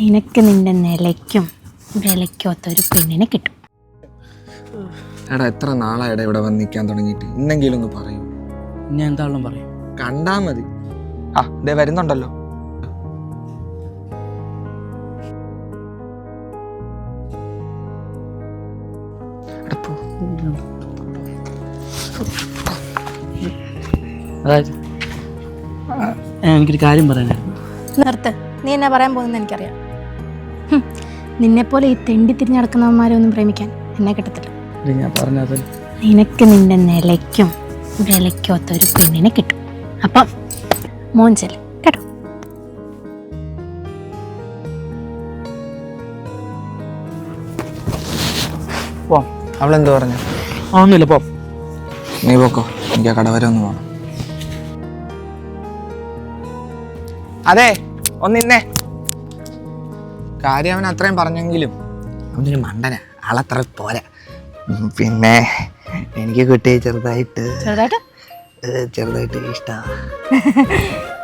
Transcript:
നിനക്ക് നിന്റെ നിലയ്ക്കും വിലയ്ക്കൊത്തൊരു പെണ്ണിനെ കിട്ടും. എടാ എത്ര നാളായിട ഇവിടെ വന്ന് നിൽക്കാൻ തുടങ്ങിയിട്ട്? ഇന്നെങ്കിലും ഒന്ന് പറയൂ. ഞാൻ എന്താളും പറയും. കണ്ടാ മതി. ആ ദേ വരുന്നുണ്ടല്ലോ. എടാ പോ. അതായത് ആ, എനിക്കൊരു കാര്യം പറയാനായിരുന്നു. നിർത്ത്. നീ എന്നാ പറയാൻ പോകുന്നത് എനിക്കറിയാം. നിന്നെപ്പോലെ ഈ തെണ്ടി തിരിഞ്ഞ് നടക്കുന്നവന്മാരെ ഒന്നും പ്രേമിക്കാൻ എന്നെ കിട്ടത്തില്ല. ഞാൻ പറഞ്ഞത് നിനക്ക് നിന്റെ നിലയ്ക്കും വിലയ്ക്കൊത്ത ഒരു പെണ്ണിനെ കിട്ടും. അപ്പം മോഞ്ചൽ കേട്ടോ? പോ. അവളെന്ത് പറഞ്ഞു? ആ, ഒന്നുമില്ല പോ. നീ പോക്കോ. എനിക്ക് ആ കട വരെ ഒന്ന് പോണം. അതെ ഒന്നിന്നെ കാര്യം അവൻ അത്രയും പറഞ്ഞെങ്കിലും അവനൊരു മണ്ടന. ആളത്ര പോരാ. പിന്നെ എനിക്ക് കിട്ടിയ ചെറുതായിട്ട് ചെറുതായിട്ട്? ചെറുതായിട്ട് ഇഷ്ടമാണ്